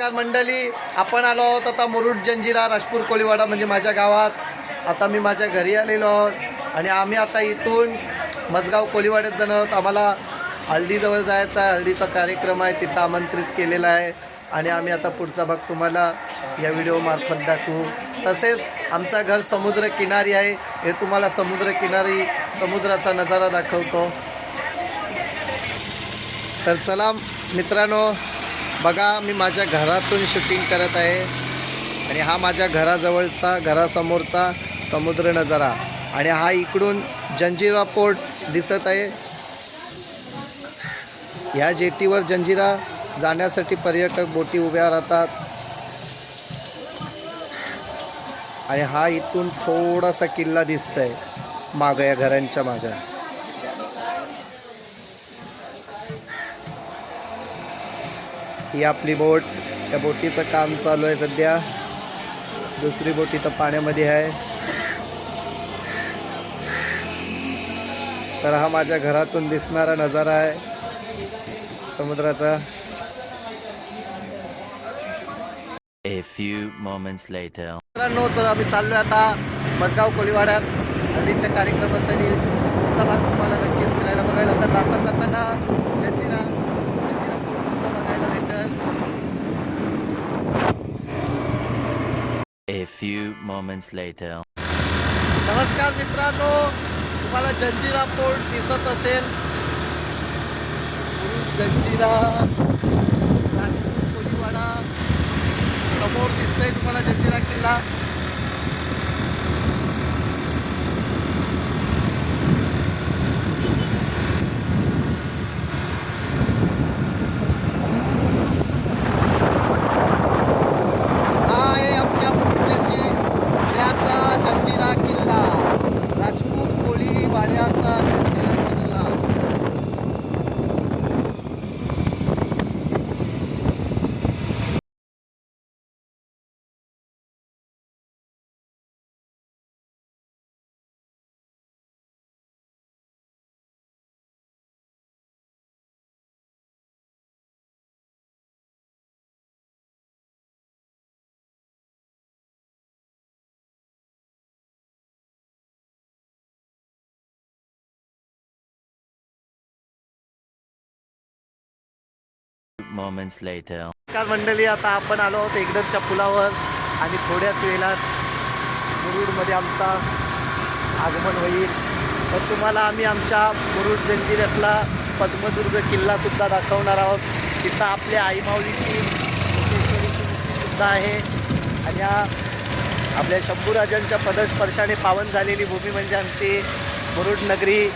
नमस्कार मंडळी. आपण आलो आहोत आता मुरुड जंजिरा राजपूर कोळीवाडा म्हणजे माझ्या गावात. आता मी माझ्या घरी आलेलो आहोत आणि आम्ही आता इथून मजगाव कोळीवाड्यात जाणार आहोत. आम्हाला हळदीजवळ जायचा आहे. हळदीचा कार्यक्रम आहे. तिथं आमंत्रित केलेला आहे. आणि आम्ही आता पुढचा भाग तुम्हाला या व्हिडिओमार्फत दाखवू. तसेच आमचं घर समुद्र किनारी आहे. हे तुम्हाला समुद्र किनारी समुद्राचा नजारा दाखवतो. तर चला मित्रांनो बघा मी माझ्या घरातून शूटिंग करत आहे. आणि हा माझ्या घराजवळचा घरासमोरचा समुद्र नजारा. आणि हा इकडून जंजिरा पोर्ट दिसत आहे. ह्या जेटीवर जंजिरा जाण्यासाठी पर्यटक बोटी उभ्या राहतात. आणि हा इथून थोडासा किल्ला दिसतंय मागं या घरांच्या मागं. ही आपली बोट. या बोटीचं काम चालू आहे सध्या. दुसरी बोट इथं पाण्यामध्ये आहे. तर हा माझ्या घरातून दिसणारा नजारा आहे. समुद्राचा. A few moments later. मित्रांनो तर आम्ही चाललोय आता मजगाव कोळीवाड्यात. हल्लीच्या कार्यक्रमासाठी पुढचा भाग तुम्हाला नक्कीच फिरायला बघायला. आता जाता जाताना जंजिरा जंजिरा पूल सुद्धा बघायला भेटेल A few moments later. नमस्कार मित्रांनो तुम्हाला जंजिरा पोर्ट दिसत असेल जंजिरा राजपूर कोळीवाडा समोर दिसतंय तुम्हाला जंजिरा किल्ला हा आहे आमच्या जंजिऱ्याचा जंजिरा किल्ला राजपूत कोळी वाड्याचा जंजिरा किल्ला Moments later. नमस्कार मंडळी आता आपण आलो आहोत एकदरच्या पुलावर आणि थोड्याच वेळात मुरुडमध्ये आमचा आगमन होईल. तर तुम्हाला आम्ही आमच्या मुरुड जंजिऱ्यातला पद्मदुर्ग किल्लासुद्धा दाखवणार आहोत. तिथं आपल्या आईमाऊलीची सिद्धेश्वरीची मूर्तीसुद्धा आहे. आणि या आपल्या शंभूराजांच्या पदस्पर्शाने पावन झालेली भूमी म्हणजे आमची मुरुड नगरी.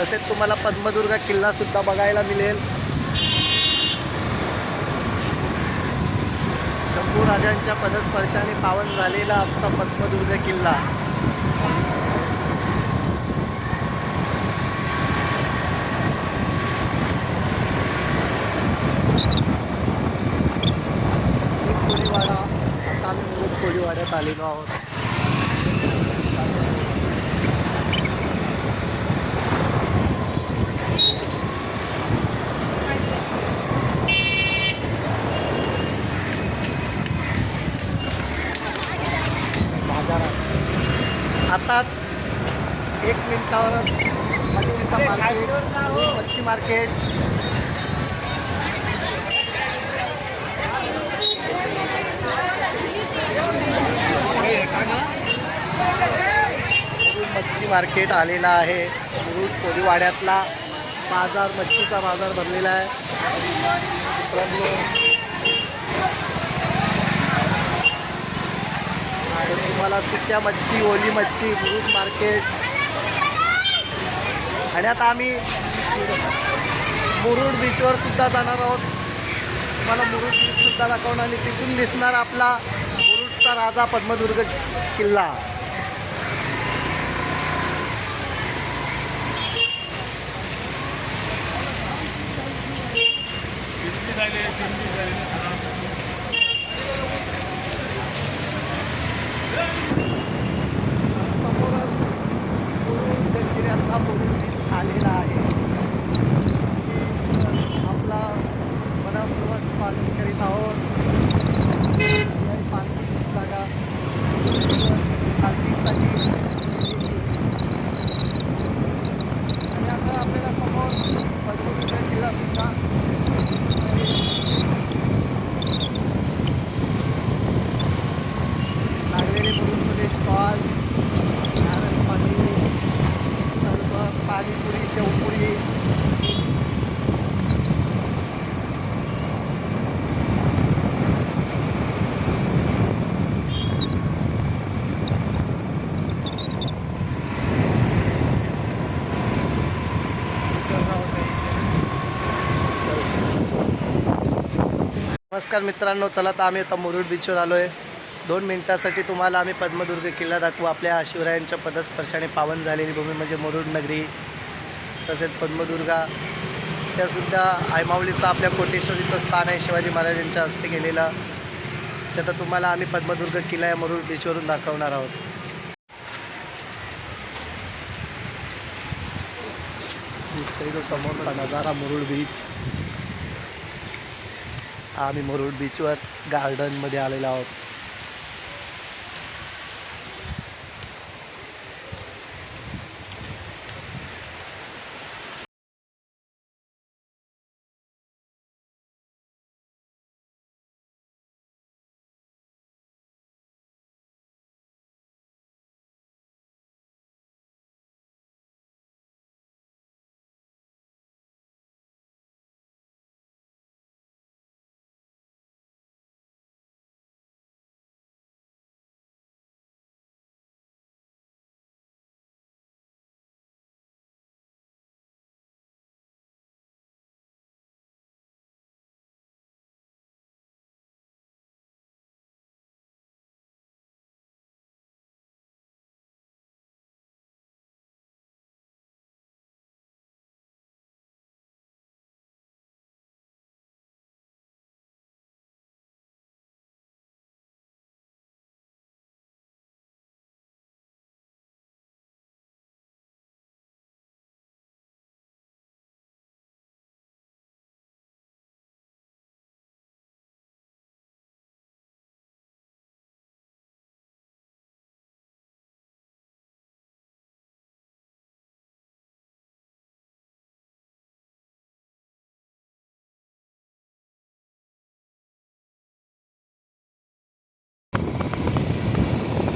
तसेच तुम्हाला पद्मदुर्ग किल्लासुद्धा बघायला मिळेल. राजांच्या पदस्पर्शाने पावन झालेला आमचा पद्मदुर्ग किल्ला कोळीवाडा आता आम्ही मुरुड कोळीवाड्यात आलेलो आहोत बाजारात आताच एक मिनिटावर मच्छीचा मार्केट मच्छी मार्केट मच्छी मार्केट आलेला आहे. मुरुड कोळीवाड्यातला बाजार मच्छीचा बाजार भरलेला आहे मित्रांनो, आणि तुम्हाला सुक्या मच्छी ओली मच्छी बुरुज मार्केट. आणि आता आम्ही मुरुड बीचवर सुद्धा जाणार आहोत. तुम्हाला मुरुड बीचसुद्धा दाखवणार आणि तिथून दिसणार आपला मुरुडचा राजा पद्मदुर्ग किल्ला समोरच मुरुड जंजिऱ्यातला मुरुड बीच आलेला आहे आपला मनपूर्वक स्वागत करीत आहोत नमस्कार मित्रांनो चला तर आम्ही आता मुरुड बीचवर आलो आहे दोन मिनटासाठी तुम्हाला आम्ही पद्मदुर्ग किल्ला दाखवू. आपल्या शिवरायांच्या पदस्पर्शाने पावन झालेली भूमी म्हणजे मुरुड नगरी तसेच पद्मदुर्गा. त्यासुद्धा आयमावलीचं आपल्या कोटेश्वरीचं स्थान आहे शिवाजी महाराजांच्या हस्ते गेलेलं ते तुम्हाला आम्ही पद्मदुर्ग किल्ला या मुरुड बीचवरून दाखवणार आहोत. तो समोरचा नजारा मुरुड बीच आम्ही मुरुड बीचवर गार्डनमध्ये आलेलो आहोत.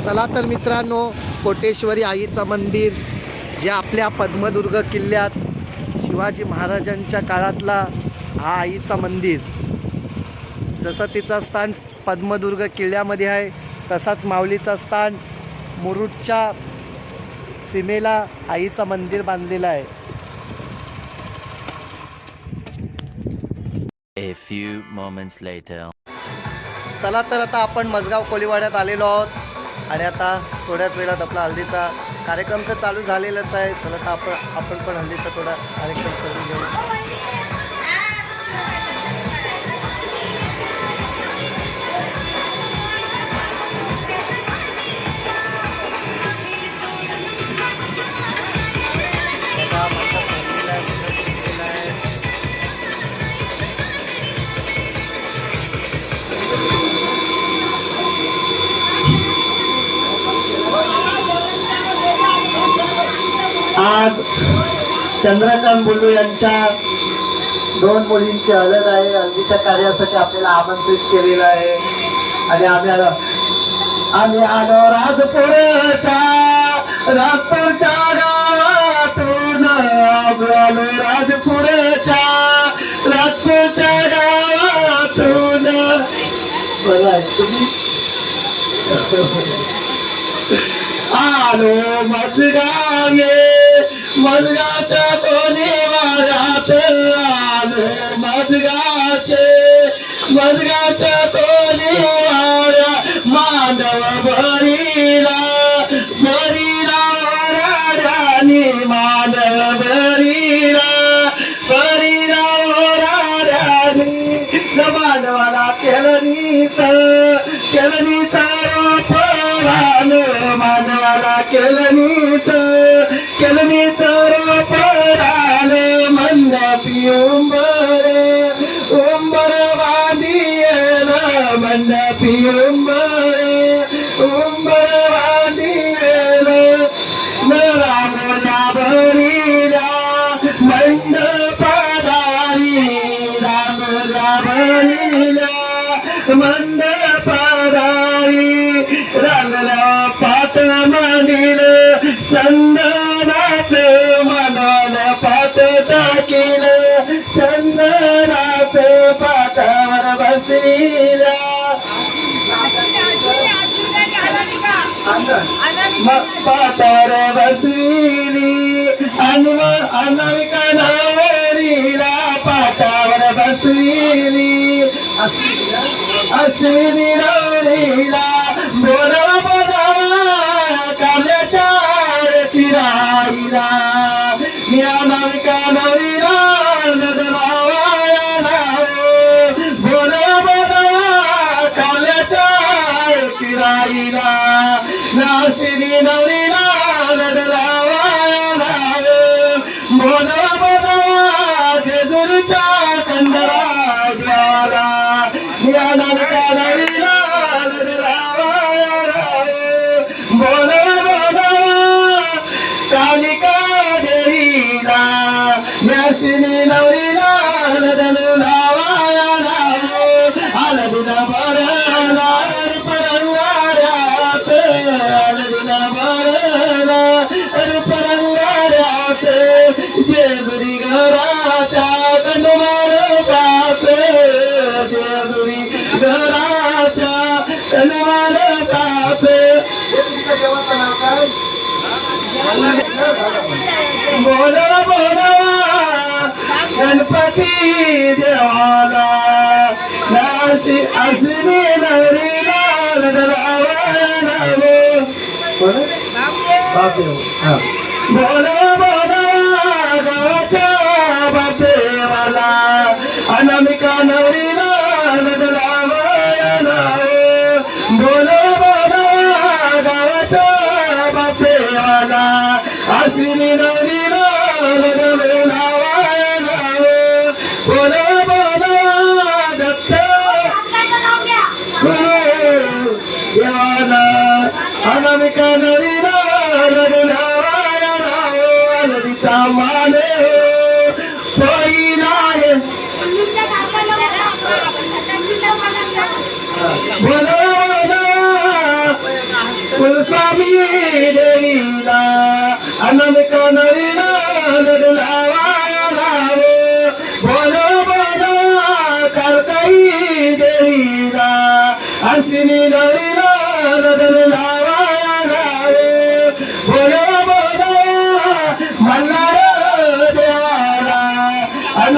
चला तर मित्रांनो कोटेश्वरी आईचं मंदिर जे आपल्या पद्मदुर्ग किल्ल्यात शिवाजी महाराजांच्या काळातला हा आईचा मंदिर. जसं तिचं स्थान पद्मदुर्ग किल्ल्यामध्ये आहे तसाच माऊलीचं स्थान मुरुडच्या सीमेला आईचं मंदिर बांधलेलं आहे. A few moments later. चला तर आता आपण मजगाव कोलीवाड्यात आलेलो आहोत. आणि आता थोड्याच वेळात आपला हल्दीचा कार्यक्रम तर चालू झालेलाच आहे. चला तर आपण आपण पण हल्दीचा थोडा कार्यक्रम करून घेऊ. चंद्रकांत बुलू यांच्या दोन मुलींची हळद आहे. हळदीच्या कार्यासाठी आपल्याला आमंत्रित केलेलं आहे. आणि आम्ही आम्ही आलो राजपुरच्या राजपूरच्या गावातून. आलो राजपुरच्या राजपूरच्या गावातून. बोला तुम्ही? आलो माझ गावे मजगाच्या कोणी वाऱ्यात आलो मजगाचे मजगाच्या कोणी वाऱ्या मानव भरीला भरीला राणी मानव भरीला भरीला राणी मानवाला केलनीच केलनीच केलं मानवाला केलनीच केलनीच बसील चंद्राचे पाठावर बसील पाठावर बसविली अनामिका नावरीला पाठावर बसविली अश्विनी नवरीला Leader. बोल बोल गणपति देवाला नासी असली नरी लाल डरावा ना वो बोल बोल மானே போயினாயே. குலசாமியே தேவிலா அண்ணன் கனவிலா போலோ போலோ கற்கை தேவிலா அஸ்வினி நவீன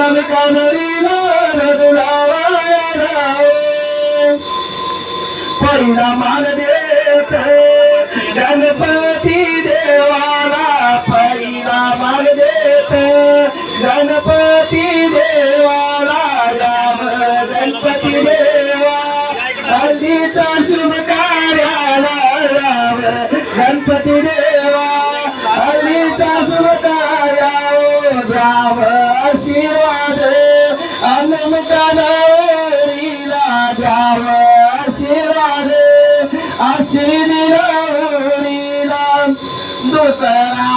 नम कमरीला गणपती देवाला पडीला मान देत गणपती दुसरा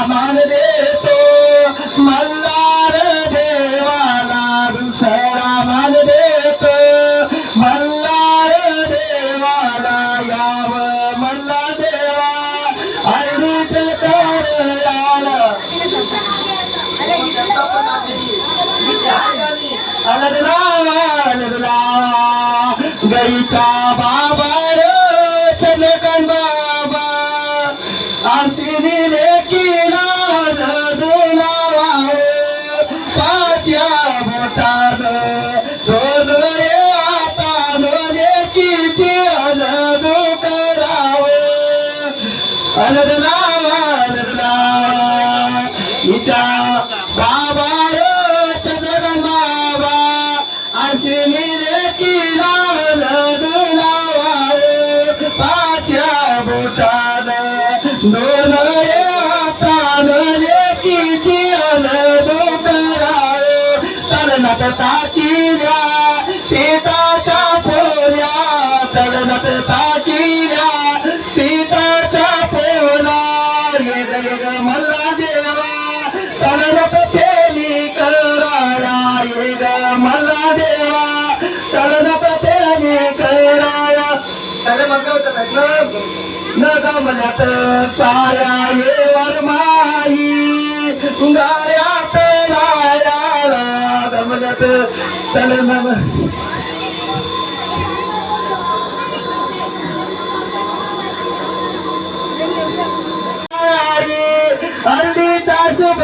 বাবার ताकिल्या सीताच्या पोल्या चलनत ताकिल्या सीताच्या पोला येग येग मल्ला देवा चलनत तेली कराया येग मल्ला देवा चलनत तेली कराया चल मग होतं? कमलत साऱ्या येवर माई गाऱ्यात लायाला कमलत तनम हल्ली तासुब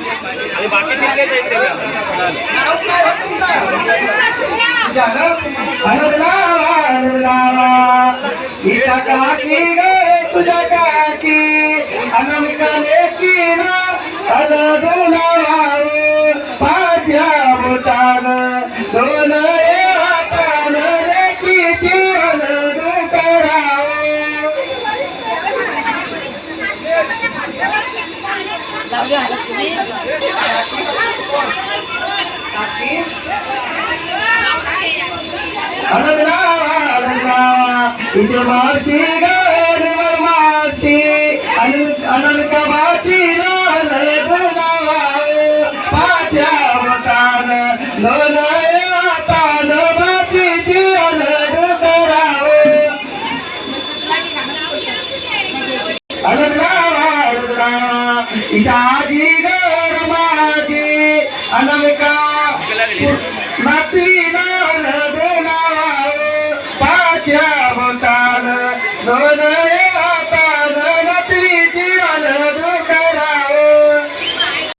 आणि बाकी तिथलेच आहेत त्याला மாசிகா